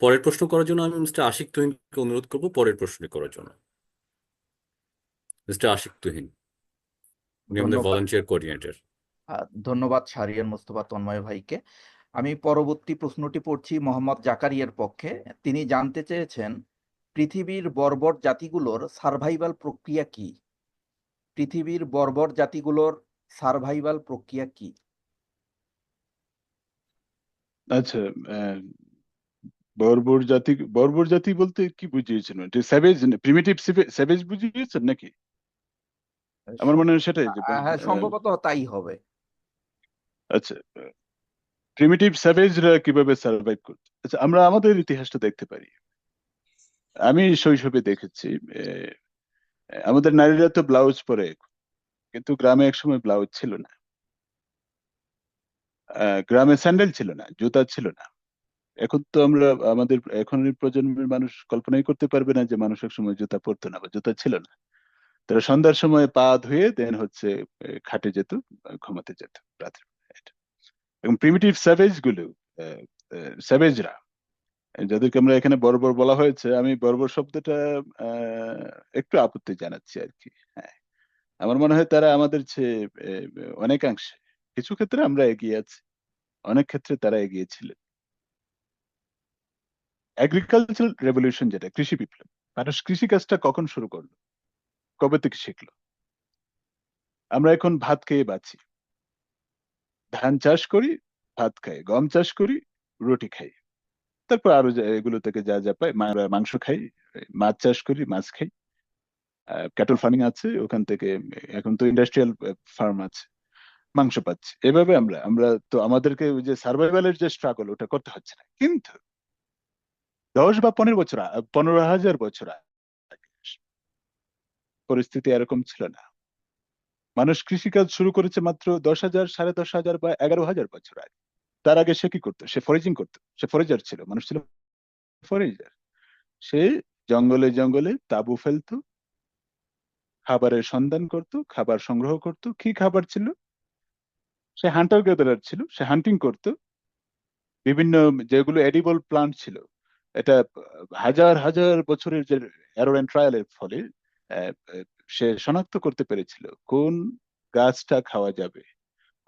পরের প্রশ্ন করার জন্য আমি মিস্টার আশিক তুহিনকে অনুরোধ করব পরের প্রশ্ন করার জন্য। মিস্টার আশিক তুহিন উনি আমাদের ভলান্টিয়ার কোঅর্ডিনেটর ধন্যবাদ শাহরিয়ার মোস্তফা তন্ময় ভাইকে। আমি পরবর্তী প্রশ্নটি পড়ছি মোহাম্মদ জাকারিয়ার পক্ষে। তিনি জানতে চেয়েছেন পৃথিবীর বর্বর জাতিগুলোর সার্ভাইভাল প্রক্রিয়া কি? পৃথিবীর বর্বর জাতিগুলোর সার্ভাইভাল প্রক্রিয়া কি? আচ্ছা আহ, বর্বর জাতি বর্বর জাতি বলতে কি বুঝিয়েছেন এটা স্যাভেজ প্রিমিটিভ স্যাভেজ বুঝিয়েছেন নাকি আমার মনে হয় সেটাই হ্যাঁ সম্ভবত তাই হবে। আচ্ছা প্রিমিটিভ স্যাভেজরা কীভাবে সার্ভাইভ করতো আচ্ছা আমরা আমাদের ইতিহাসটা দেখতে পারি। আমি শৈশবে দেখেছি আমাদের নারীরা তো ব্লাউজ পরে কিন্তু গ্রামে একসময় ব্লাউজ ছিল না। গ্রামে স্যান্ডেল ছিল না জুতা ছিল না। এখন তো আমরা, আমাদের এখনের প্রজন্মের মানুষ কল্পনাই করতে পারবে না যে মানুষ এক সময় জুতা পরতো না বা জুতা ছিল না। তারা সন্ধ্যার সময় পা ধুয়ে দেন হচ্ছে খাটে যেত, ঘুমাতে যেত রাত্রে। এবং প্রিমিটিভ স্যাভেজগুলো স্যাভেজরা যাদেরকে আমরা এখানে বর্বর বলা হয়েছে, আমি বর্বর শব্দটা একটু আপত্তি জানাচ্ছি আর কি হ্যাঁ। আমার মনে হয় তারা আমাদের চেয়ে অনেকাংশে, কিছু ক্ষেত্রে আমরা এগিয়ে আছি, অনেক ক্ষেত্রে তারা এগিয়ে ছিলেন এগ্রিকালচারাল রেভলিউশন যেটা, কৃষি বিপ্লব। মানুষ কৃষি কাজটা কখন শুরু করল? কবে থেকে শিখলো? আমরা এখন ভাত খেয়ে বাঁচি। ধান চাষ করি, ভাত খাই। গম চাষ করি, রুটি খাই। তারপর আরও এগুলো থেকে যা যা পাই মাংস খাই, মাছ চাষ করি, মাছ খাই। ক্যাটল ফার্মিং আছে, ওখান থেকে এখন তো ইন্ডাস্ট্রিয়াল ফার্ম আছে, মাংস পাচ্ছি। এভাবে আমরা আমরা তো আমাদেরকে ওই যে সার্ভাইভালের যে স্ট্রাগল ওটা করতে হচ্ছে না। কিন্তু দশ বা পনেরো বছর পনেরো হাজার বছর পরিস্থিতি এরকম ছিল না। মানুষ কৃষিকাজ শুরু করেছে মাত্র দশ হাজার, সাড়ে দশ হাজার বা এগারো হাজার বছর আগে। তার আগে সে কি করতো? সে ফরেজিং করতো। সে ফরেজার ছিল, মানুষ ছিল ফরেজার সে জঙ্গলে জঙ্গলে তাঁবু ফেলতো, খাবারের সন্ধান করত, খাবার সংগ্রহ করত। কি খাবার ছিল? সে হান্টার গ্যাদারার ছিল, সে হান্টিং করত। বিভিন্ন যেগুলো এডিবল প্লান্ট ছিল এটা হাজার হাজার বছরের যে এরর ট্রায়ালের ফলে সে শনাক্ত করতে পেরেছিল কোন গাছটা খাওয়া যাবে,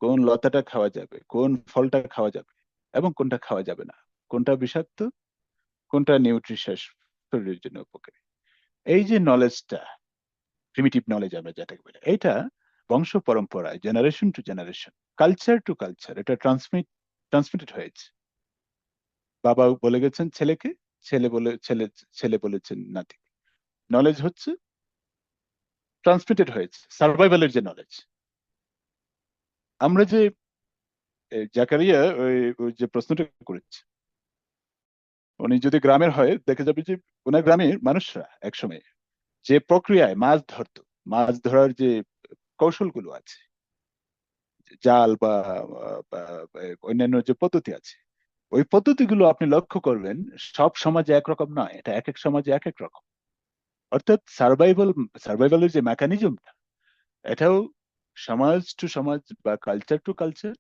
কোন লতাটা খাওয়া যাবে, কোন ফলটা খাওয়া যাবে এবং কোনটা খাওয়া যাবে না, কোনটা বিষাক্ত, কোনটা নিউট্রিশাস শরীরের জন্য উপকারী। এই যে নলেজটা প্রিমিটিভ নলেজ আমরা যেটাকে বলি এটা বংশ পরম্পরায় generation to generation culture to culture এটা ট্রান্সমিট ট্রান্সমিটেড হয়েছে। বাবা বলে গেছেন ছেলেকে, ছেলে বলে, ছেলে ছেলে বলেছেন নাতি নলেজ হচ্ছে ট্রান্সমিটেড হয়েছে সার্ভাইভালের যে নলেজ আমরা যে জাকারিয়া ওই যে প্রশ্নটা করেছে, উনি যদি গ্রামের হয়, দেখা যাবে যে ওনার গ্রামের মানুষরা একসময় যে প্রক্রিয়ায় মাছ ধরতো, মাছ ধরার যে কৌশলগুলো আছে, জাল বা অন্যান্য যে পদ্ধতি আছে ওই পদ্ধতিগুলো আপনি লক্ষ্য করবেন, সব সমাজে একরকম নয়, এটা এক এক সমাজে এক এক রকম। অর্থাৎ সার্ভাইভাল সার্ভাইভালের যে মেকানিজমটা এটাও সমাজ টু সমাজ বা কালচার টু কালচার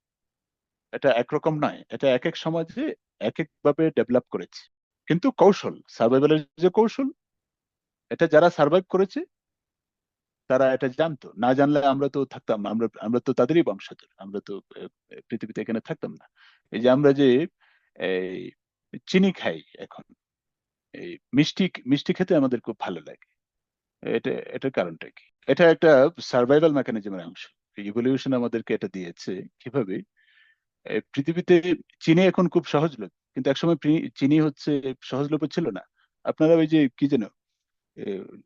এটা একরকম নয়, এটা এক এক সমাজে এক এক ভাবে ডেভেলপ করেছে। কিন্তু কৌশল সার্ভাইভালের যে কৌশল, এটা যারা সার্ভাইভ করেছে, তারা এটা জানতো। না জানলে আমরা তো থাকতাম, আমরা আমরা তো তাদেরই বংশধর, আমরা তো পৃথিবীতে এখানে থাকতাম না। এই যে আমরা যে এই চিনি খাই এখন। এই মিষ্টি মিষ্টি খেতে আমাদের খুব ভালো লাগে। এটা, এটার কারণটা কি? এটা একটা সার্ভাইভাল মেকানিজমের অংশ। ইভলিউশন আমাদেরকে এটা দিয়েছে কীভাবে? পৃথিবীতে চিনি এখন খুব সহজলভ্য। কিন্তু একসময় চিনি হচ্ছে সহজলভ্য ছিল না। আপনারা ওই যে কি যেন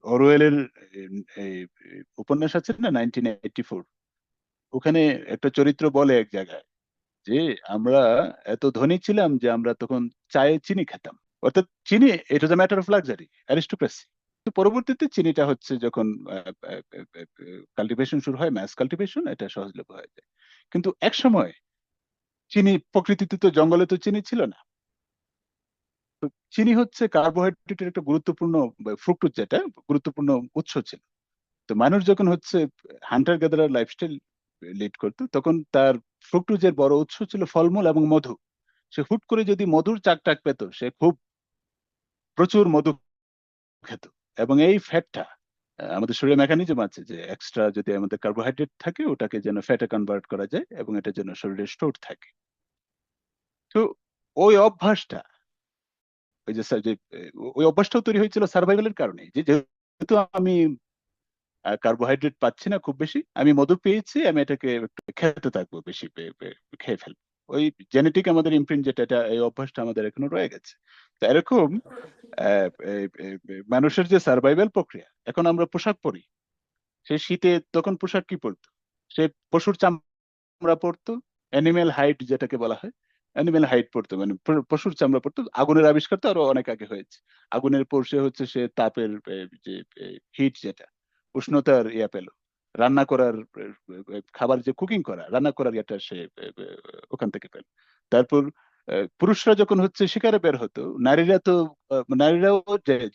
অরওয়েলের উপন্যাস আছে না নাইনটিন এইটি ফোর ওখানে একটা চরিত্র বলে এক জায়গায় যে আমরা এত ধনী ছিলাম যে আমরা তখন চায়ে চিনি খেতাম। অর্থাৎ চিনি it was matter of luxury aristocracy তো পরবর্তীতে চিনিটা হচ্ছে যখন কাল্টিভেশন শুরু হয় ম্যাস কাল্টিভেশন এটা সহজলভ্য হয়ে যায়। কিন্তু এক সময় চিনি, প্রকৃতিতে তো জঙ্গলে তো চিনি ছিল না। চিনি হচ্ছে কার্বোহাইড্রেটের একটা গুরুত্বপূর্ণ ফ্রুক্টোজ যেটা, গুরুত্বপূর্ণ উৎস ছিল। তো মানুষ যখন হচ্ছে হান্টার গ্যাদারার লাইফস্টাইল লিড করতো, তখন তার ফ্রুক্টোজের বড় উৎস ছিল ফলমূল এবং মধু। সে হুট করে যদি মধুর চাক টাক পেত, সে খুব প্রচুর মধু খেত। এবং এই ফ্যাটটা আমাদের শরীরে মেকানিজম আছে যে এক্সট্রা যদি আমাদের কার্বোহাইড্রেট থাকে, ওটাকে যেন ফ্যাটে কনভার্ট করা যায় এবং এটা যেন শরীরে স্টোর থাকে। তো ওই অভ্যাসটা, ওই যে ওই অভ্যাসটাও তৈরি হয়েছিল সার্ভাইভালের কারণে। যে যেহেতু আমি কার্বোহাইড্রেট পাচ্ছি না খুব বেশি। আমি মধু পেয়েছি, আমি এটাকে খেতে থাকব বেশি খেয়ে ফেলব। ওই জেনেটিক আমাদের ইমপ্রিন্ট যেটা, এটা, এই অভ্যাসটা আমাদের এখনও রয়ে গেছে। তো এরকম মানুষের যে সার্ভাইভাল প্রক্রিয়া, এখন আমরা পোশাক পরি। সে শীতে তখন পোশাক কি পরতো? সে পশুর চামড়া পরতো অ্যানিমেল হাইট যেটাকে বলা হয় অ্যানিমেল হাইট পরতো মানে পশুর চামড়া পরতো, আগুনের আবিষ্কার তো আরও অনেক আগে হয়েছে। আগুনের পর সে হচ্ছে সে তাপের যে হিট যেটা উষ্ণতার ইয়া পেল। রান্না করার, খাবার যে কুকিং করা, রান্না করার ইয়েটা সে ওখান থেকে পেল। তারপর পুরুষরা যখন হচ্ছে শিকারে বের হতো, নারীরা তো নারীরাও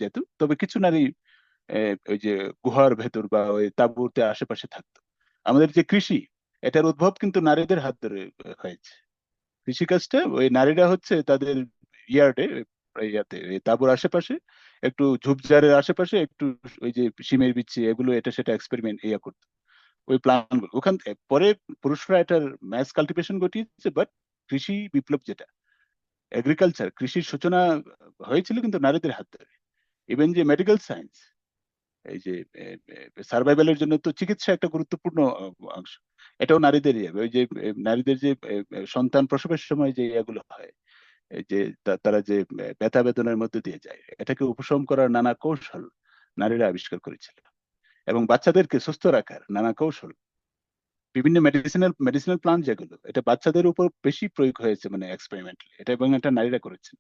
যেত তবে কিছু নারী ওই যে গুহার ভেতর বা ওই তাঁবুতে আশেপাশে থাকতো। আমাদের যে কৃষি, এটার উদ্ভব কিন্তু নারীদের হাত ধরে হয়েছে। কৃষিকাজটা ওই নারীরা হচ্ছে তাদের ইয়ার্ডে ইয়াতে তাঁবুর আশেপাশে, একটু ঝোপঝাড়ের আশেপাশে, একটু ওই যে সিমের বিচি, এগুলো এটা সেটা এক্সপেরিমেন্ট ইয়া করতো। ওই ওখান পরে পুরুষরা এটার ম্যাস কাল্টিভেশন ঘটিয়েছে বাট কৃষি বিপ্লব যেটা এগ্রিকালচার কৃষির সূচনা হয়েছিল কিন্তু নারীদের হাত ধরে। ইভেন যে মেডিকেল সায়েন্স এই যে সার্ভাইভালের জন্য তো চিকিৎসা একটা গুরুত্বপূর্ণ অংশ। এটাও নারীদের ইয়ে ওই যে নারীদের যে সন্তান প্রসবের সময় যে ইয়েগুলো হয় যে তারা যে ব্যথা বেদনার মধ্যে দিয়ে যায়, এটাকে উপশম করার নানা কৌশল নারীরা আবিষ্কার করেছিল। এবং বাচ্চাদেরকে সুস্থ রাখার নানা কৌশল, বিভিন্ন মেডিসিনাল মেডিসিনাল প্লান্ট যেগুলো, এটা বাচ্চাদের উপর বেশি প্রয়োগ হয়েছে মানে এক্সপেরিমেন্টালি এটা এবং এটা নারীরা করেছেন।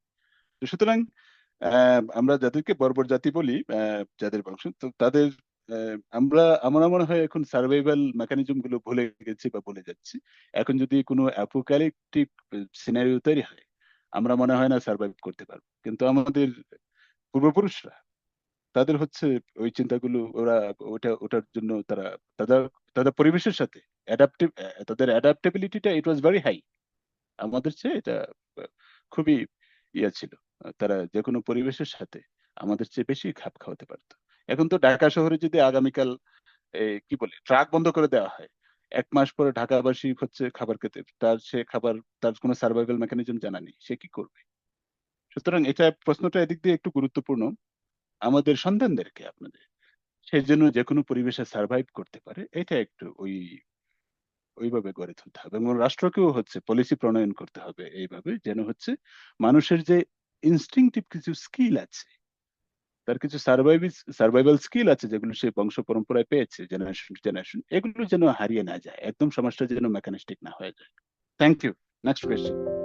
তো সুতরাং আমরা যাদেরকে বর্বর জাতি বলি যাদের বংশ, তো তাদের আমরা, আমার মনে হয় এখন সার্ভাইভাল মেকানিজমগুলো ভুলে গেছি বা ভুলে যাচ্ছি। এখন যদি কোনো অ্যাপোক্যালিপটিক সিনারিও তৈরি হয় আমরা মনে হয় না সার্ভাইভ করতে পারব। কিন্তু আমাদের পূর্বপুরুষরা, তাদের হচ্ছে ওই চিন্তাগুলো, ওরা ওটা, ওটার জন্য তারা, তাদের তাদের পরিবেশের সাথে অ্যাডাপ্টিভ তাদের অ্যাডাপ্টেবিলিটিটা ইট ওয়াজ ভেরি হাই আমাদের চেয়ে এটা খুবই ইয়ে ছিল। তারা যে কোনো পরিবেশের সাথে আমাদের চেয়ে বেশি খাপ খাওয়াতে পারতো। এখন তো ঢাকা শহরে যদি আগামীকাল কি বলে, ট্রাক বন্ধ করে দেওয়া হয় এক মাস পরে ঢাকাবাসী হচ্ছে খাবার খেতে, তার সে খাবার, তার কোনো সার্ভাইভাল মেকানিজম জানা নেই, সে কি করবে? সুতরাং এটা প্রশ্নটা এদিক দিয়ে একটু গুরুত্বপূর্ণ। আমাদের সন্তানদেরকে আপনাদের সেই জন্য যে কোনো পরিবেশে সার্ভাইভ করতে পারে, এটা একটু ওই, ওইভাবে গড়ে তুলতে হবে। এবং রাষ্ট্রকেও হচ্ছে পলিসি প্রণয়ন করতে হবে এইভাবে, যেন হচ্ছে মানুষের যে ইনস্টিংটিভ কিছু স্কিল আছে তার কিছু সার্ভাইভিস সার্ভাইভাল স্কিল আছে যেগুলো সে বংশ পরম্পরায় পেয়েছে জেনারেশন টু জেনারেশন এগুলো যেন হারিয়ে না যায়, একদম সমাজটা যেন মেকানিস্টিক না হয়ে যায়। Thank you next question